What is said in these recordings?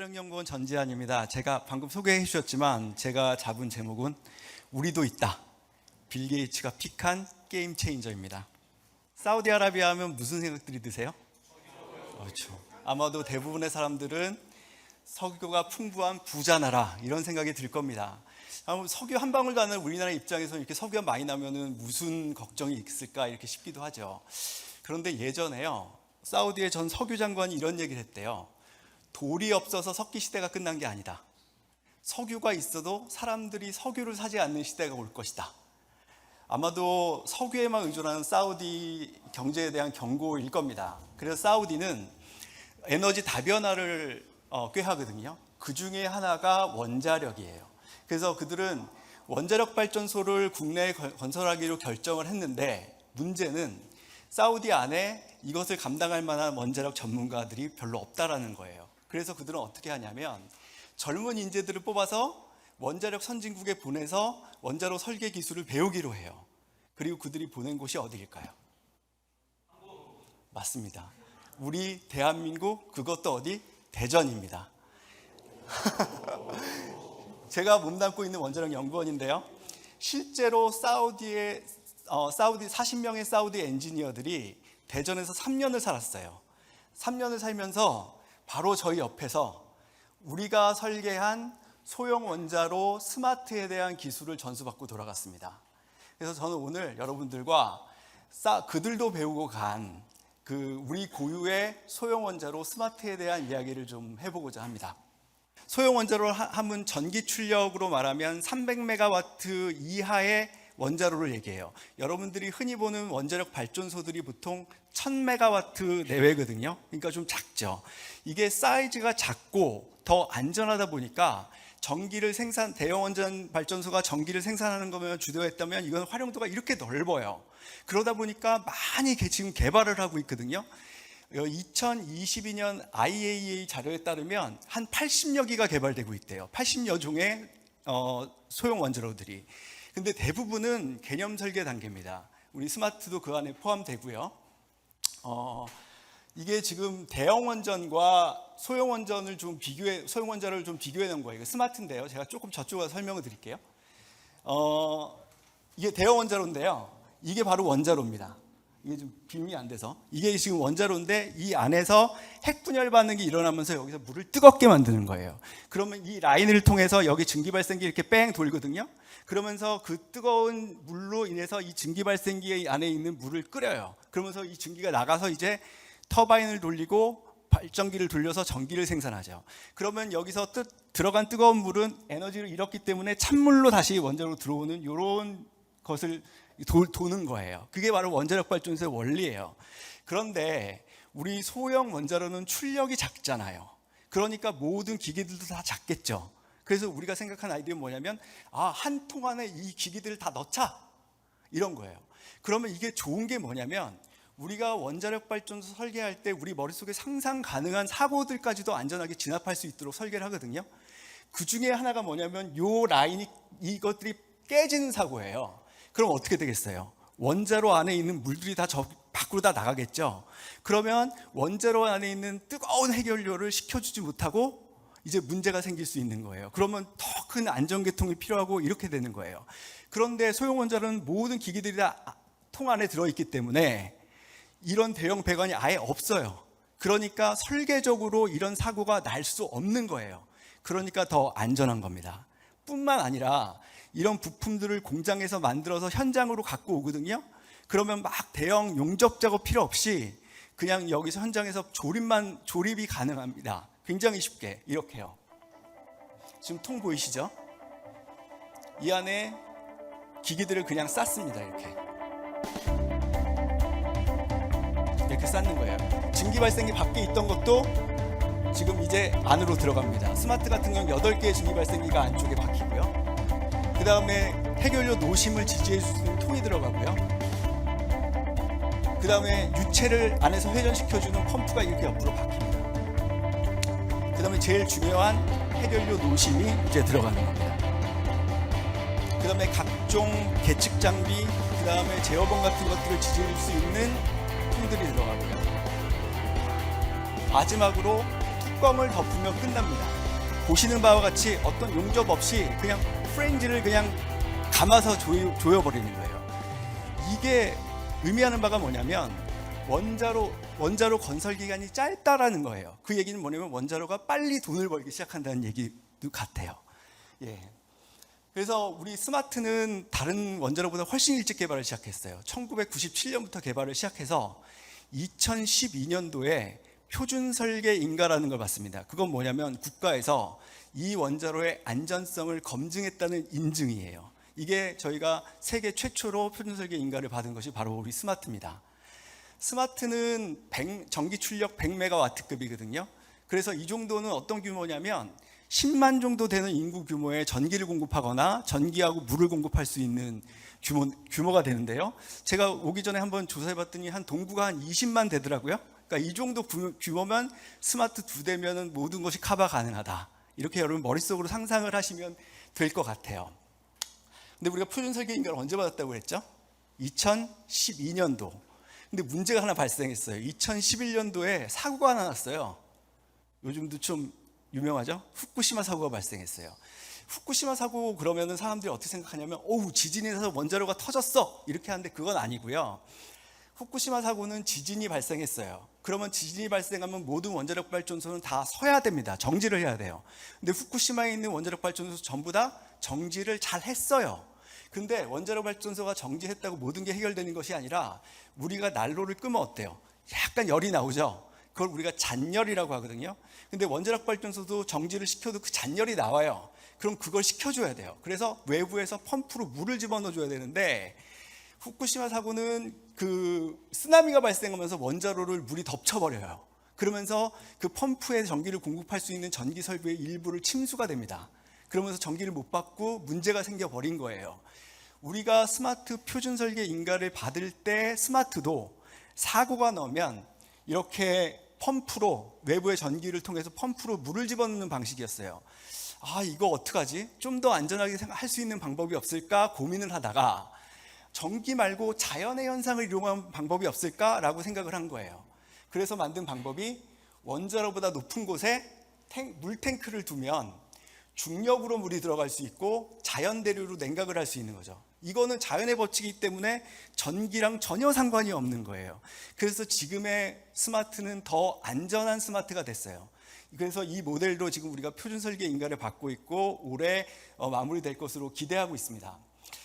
원자력연구원 전지환입니다. 제가 방금 소개해 주셨지만 제가 잡은 제목은 우리도 있다. 빌 게이츠가 픽한 게임 체인저입니다. 사우디아라비아 하면 무슨 생각들이 드세요? 그렇죠. 아마도 대부분의 사람들은 석유가 풍부한 부자 나라 이런 생각이 들 겁니다. 석유 한 방울도 안 나는 우리나라 입장에서 이렇게 석유가 많이 나면은 무슨 걱정이 있을까 이렇게 싶기도 하죠. 그런데 예전에요. 사우디의 전 석유 장관이 이런 얘기를 했대요. 돌이 없어서 석기 시대가 끝난 게 아니다. 석유가 있어도 사람들이 석유를 사지 않는 시대가 올 것이다. 아마도 석유에만 의존하는 사우디 경제에 대한 경고일 겁니다. 그래서 사우디는 에너지 다변화를 어, 꾀하거든요. 그 중에 하나가 원자력이에요. 그래서 그들은 원자력 발전소를 국내에 건- 건설하기로 결정을 했는데 문제는 사우디 안에 이것을 감당할 만한 원자력 전문가들이 별로 없다라는 거예요. 그래서 그들은 어떻게 하냐면 젊은 인재들을 뽑아서 원자력 선진국에 보내서 원자로 설계 기술을 배우기로 해요. 그리고 그들이 보낸 곳이 어디일까요? 맞습니다. 우리 대한민국 그것도 어디? 대전입니다. 제가 몸담고 있는 원자력 연구원인데요. 실제로 사우디의 어, 사우디 40명의 사우디 엔지니어들이 대전에서 3년을 살았어요. 3년을 살면서 바로 저희 옆에서 우리가 설계한 소형 원자로 스마트에 대한 기술을 전수받고 돌아갔습니다. 그래서 저는 오늘 여러분들과 싸- 그들도 배우고 간 그 우리 고유의 소형 원자로 스마트에 대한 이야기를 좀 해보고자 합니다. 소형 원자로 하- 하면 전기 출력으로 말하면 300메가와트 이하의 원자로를 얘기해요. 여러분들이 흔히 보는 원자력 발전소들이 보통 1000메가와트 내외거든요. 그러니까 좀 작죠. 이게 사이즈가 작고 더 안전하다 보니까 전기를 생산 대형 원전 발전소가 전기를 생산하는 거면 주도했다면 이건 활용도가 이렇게 넓어요. 그러다 보니까 많이 개- 지금 개발을 하고 있거든요. 2022년 IAEA 자료에 따르면 한 80여 기가 개발되고 있대요. 80여 종의 어, 소형 원자로들이. 근데 대부분은 개념 설계 단계입니다. 우리 스마트도 그 안에 포함되고요. 어, 이게 지금 대형 원전과 소형 원전을 좀 비교해 소형 원자를 좀 비교해 놓은 거예요. 이거 스마트인데요. 제가 조금 저쪽으로 설명을 드릴게요. 어, 이게 대형 원자로인데요. 이게 바로 원자로입니다. 이게 좀 빔이 안 돼서 이게 지금 원자로인데 이 안에서 핵 분열 반응이 일어나면서 여기서 물을 뜨겁게 만드는 거예요. 그러면 이 라인을 통해서 여기 증기 발생기 이렇게 뺑 돌거든요. 그러면서 그 뜨거운 물로 인해서 이 증기 발생기 안에 있는 물을 끓여요. 그러면서 이 증기가 나가서 이제 터바인을 돌리고 발전기를 돌려서 전기를 생산하죠. 그러면 여기서 뜨, 들어간 뜨거운 물은 에너지를 잃었기 때문에 찬물로 다시 원자로 들어오는 이런 것을 도, 도는 거예요. 그게 바로 원자력 발전소의 원리예요. 그런데 우리 소형 원자로는 출력이 작잖아요. 그러니까 모든 기기들도 다 작겠죠. 그래서 우리가 생각한 아이디어는 뭐냐면 아, 한 통 안에 이 기기들을 다 넣자. 이런 거예요. 그러면 이게 좋은 게 뭐냐면 우리가 원자력 발전소 설계할 때 우리 머릿속에 상상 가능한 사고들까지도 안전하게 진압할 수 있도록 설계를 하거든요. 그 중에 하나가 뭐냐면 요 라인이 이것들이 깨지는 사고예요. 그럼 어떻게 되겠어요? 원자로 안에 있는 물들이 다 저 밖으로 다 나가겠죠. 그러면 원자로 안에 있는 뜨거운 해결료를 식혀주지 못하고 이제 문제가 생길 수 있는 거예요. 그러면 더 큰 안전계통이 필요하고 이렇게 되는 거예요. 그런데 소형 원자로는 모든 기기들이 다 통 안에 들어있기 때문에 이런 대형 배관이 아예 없어요. 그러니까 설계적으로 이런 사고가 날 수 없는 거예요. 그러니까 더 안전한 겁니다. 뿐만 아니라 이런 부품들을 공장에서 만들어서 현장으로 갖고 오거든요. 그러면 막 대형 용접 작업 필요 없이 그냥 여기서 현장에서 조립만 조립이 가능합니다. 굉장히 쉽게 이렇게요. 지금 통 보이시죠? 이 안에 기기들을 그냥 쌌습니다. 이렇게. 이렇게 쌓는 거예요. 증기 발생기 밖에 있던 것도 지금 이제 안으로 들어갑니다. 스마트 같은 경우는 8개의 증기 발생기가 안쪽에 박히고요. 그 다음에 해결료 노심을 지지해 줄 수 있는 통이 들어가고요. 그 다음에 유체를 안에서 회전시켜주는 펌프가 이렇게 옆으로 박힙니다. 그 다음에 제일 중요한 해결료 노심이 이제 들어가는 겁니다. 그 다음에 각종 계측 장비, 그 다음에 제어봉 같은 것들을 지지해 줄 수 있는 통들이 들어가고요. 마지막으로 뚜껑을 덮으면 끝납니다. 보시는 바와 같이 어떤 용접 없이 그냥 프렌즈를 그냥 감아서 조여, 조여버리는 거예요. 이게 의미하는 바가 뭐냐면 원자로 원자로 건설 기간이 짧다라는 거예요. 그 얘기는 뭐냐면 원자로가 빨리 돈을 벌기 시작한다는 얘기도 같아요. 예. 그래서 우리 스마트는 다른 원자로보다 훨씬 일찍 개발을 시작했어요. 1997년부터 개발을 시작해서 2012년도에 표준 설계 인가라는 걸 받습니다. 그건 뭐냐면 국가에서 이 원자로의 안전성을 검증했다는 인증이에요. 이게 저희가 세계 최초로 표준 설계 인가를 받은 것이 바로 우리 스마트입니다. 스마트는 100, 전기 출력 100메가와트급이거든요. 그래서 이 정도는 어떤 규모냐면 10만 정도 되는 인구 규모의 전기를 공급하거나 전기하고 물을 공급할 수 있는 규모, 규모가 되는데요. 제가 오기 전에 한번 조사해 봤더니 한 동구가 한 20만 되더라고요. 그러니까 이 정도 규- 규모면 스마트 두 대면은 모든 것이 커버 가능하다. 이렇게 여러분 머릿속으로 상상을 하시면 될 것 같아요. 근데 우리가 표준 설계 인가를 언제 받았다고 그랬죠? 2012년도. 근데 문제가 하나 발생했어요. 2011년도에 사고가 하나 났어요. 요즘도 좀 유명하죠? 후쿠시마 사고가 발생했어요. 후쿠시마 사고 그러면은 사람들이 어떻게 생각하냐면, 오우, 지진이 나서 원자로가 터졌어! 이렇게 하는데 그건 아니고요. 후쿠시마 사고는 지진이 발생했어요. 그러면 지진이 발생하면 모든 원자력 발전소는 다 서야 됩니다. 정지를 해야 돼요. 근데 후쿠시마에 있는 원자력 발전소 전부 다 정지를 잘 했어요. 근데 원자력 발전소가 정지했다고 모든 게 해결되는 것이 아니라 우리가 난로를 끄면 어때요? 약간 열이 나오죠. 그걸 우리가 잔열이라고 하거든요. 근데 원자력 발전소도 정지를 시켜도 그 잔열이 나와요. 그럼 그걸 식혀줘야 돼요. 그래서 외부에서 펌프로 물을 집어넣어줘야 되는데 후쿠시마 사고는 그 쓰나미가 발생하면서 원자로를 물이 덮쳐버려요. 그러면서 그 펌프에 전기를 공급할 수 있는 전기 설비의 일부를 침수가 됩니다. 그러면서 전기를 못 받고 문제가 생겨버린 거예요. 우리가 스마트 표준 설계 인가를 받을 때 스마트도 사고가 나면 이렇게 펌프로 외부의 전기를 통해서 펌프로 물을 집어넣는 방식이었어요. 아, 이거 어떡하지? 좀 더 안전하게 할 수 있는 방법이 없을까 고민을 하다가 전기 말고 자연의 현상을 이용한 방법이 없을까라고 생각을 한 거예요. 그래서 만든 방법이 원자로보다 높은 곳에 탱, 물탱크를 두면 중력으로 물이 들어갈 수 있고 자연 대류로 냉각을 할 수 있는 거죠. 이거는 자연의 법칙이기 때문에 전기랑 전혀 상관이 없는 거예요. 그래서 지금의 스마트는 더 안전한 스마트가 됐어요. 그래서 이 모델로 지금 우리가 표준 설계 인가를 받고 있고 올해 어, 마무리될 것으로 기대하고 있습니다.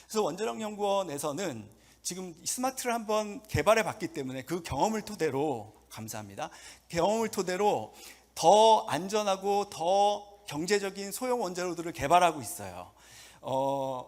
그래서 원자력 연구원에서는 지금 스마트를 한번 개발해 봤기 때문에 그 경험을 토대로 감사합니다. 경험을 토대로 더 안전하고 더 경제적인 소형 원자로들을 개발하고 있어요. 어,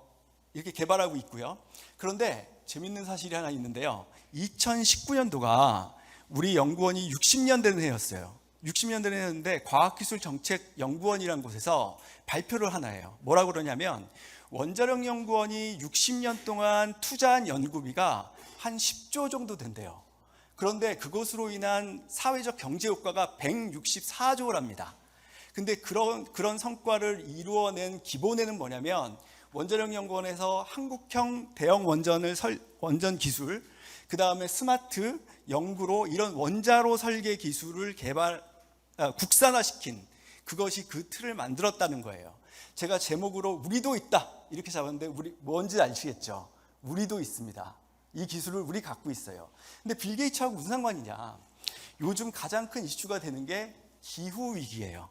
이렇게 개발하고 있고요. 그런데 재밌는 사실이 하나 있는데요. 2019년도가 우리 연구원이 60년 된 해였어요. 60년 된 해였는데 과학기술정책연구원이라는 곳에서 발표를 하나 해요. 뭐라고 그러냐면 원자력 연구원이 60년 동안 투자한 연구비가 한 10조 정도 된대요. 그런데 그것으로 인한 사회적 경제 효과가 164조랍니다. 근데 그런 그런 성과를 이루어낸 기본에는 뭐냐면 원자력 연구원에서 한국형 대형 원전을 설, 원전 기술, 그 다음에 스마트 연구로 이런 원자로 설계 기술을 개발 아, 국산화시킨 그것이 그 틀을 만들었다는 거예요. 제가 제목으로 우리도 있다 이렇게 잡았는데 우리 뭔지 아시겠죠? 우리도 있습니다. 이 기술을 우리 갖고 있어요. 근데 빌 게이츠하고 무슨 상관이냐? 요즘 가장 큰 이슈가 되는 게 기후 위기예요.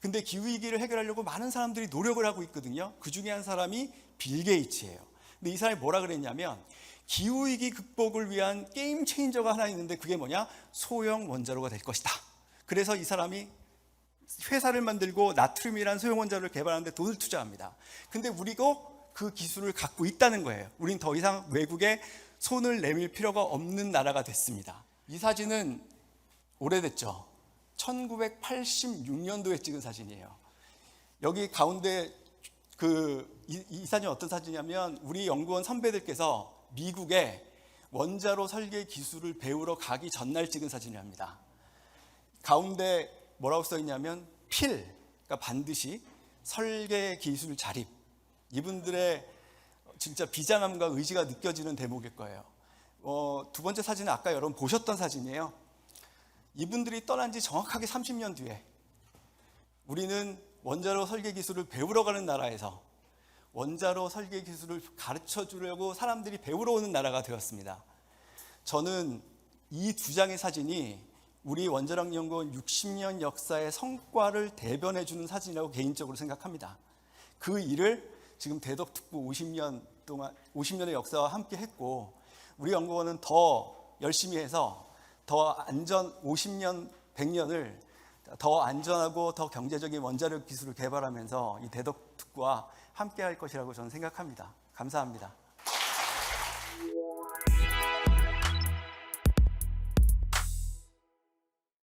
근데 기후 위기를 해결하려고 많은 사람들이 노력을 하고 있거든요. 그 중에 한 사람이 빌 게이츠예요. 근데 이 사람이 뭐라 그랬냐면 기후 위기 극복을 위한 게임 체인저가 하나 있는데 그게 뭐냐? 소형 원자로가 될 것이다. 그래서 이 사람이 회사를 만들고 나트륨이란 소형 원자로를 개발하는데 돈을 투자합니다. 근데 우리도 그 기술을 갖고 있다는 거예요. 우린 더 이상 외국에 손을 내밀 필요가 없는 나라가 됐습니다. 이 사진은 오래됐죠. 1986년도에 찍은 사진이에요. 여기 가운데 그 이, 이 사진이 어떤 사진이냐면 우리 연구원 선배들께서 미국에 원자로 설계 기술을 배우러 가기 전날 찍은 사진이랍니다. 가운데 뭐라고 써 있냐면 필, 그러니까 반드시 설계 기술 자립. 이분들의 진짜 비장함과 의지가 느껴지는 대목일 거예요. 어, 두 번째 사진은 아까 여러분 보셨던 사진이에요. 이분들이 떠난 지 정확하게 30년 뒤에 우리는 원자로 설계 기술을 배우러 가는 나라에서 원자로 설계 기술을 가르쳐 주려고 사람들이 배우러 오는 나라가 되었습니다. 저는 이 두 장의 사진이 우리 원자력 연구원 60년 역사의 성과를 대변해 주는 사진이라고 개인적으로 생각합니다. 그 일을 지금 대덕특구 50년 동안 50년의 역사와 함께 했고 우리 연구원은 더 열심히 해서 더 안전 50년 100년을 더 안전하고 더 경제적인 원자력 기술을 개발하면서 이 대덕특구와 함께 할 것이라고 저는 생각합니다. 감사합니다.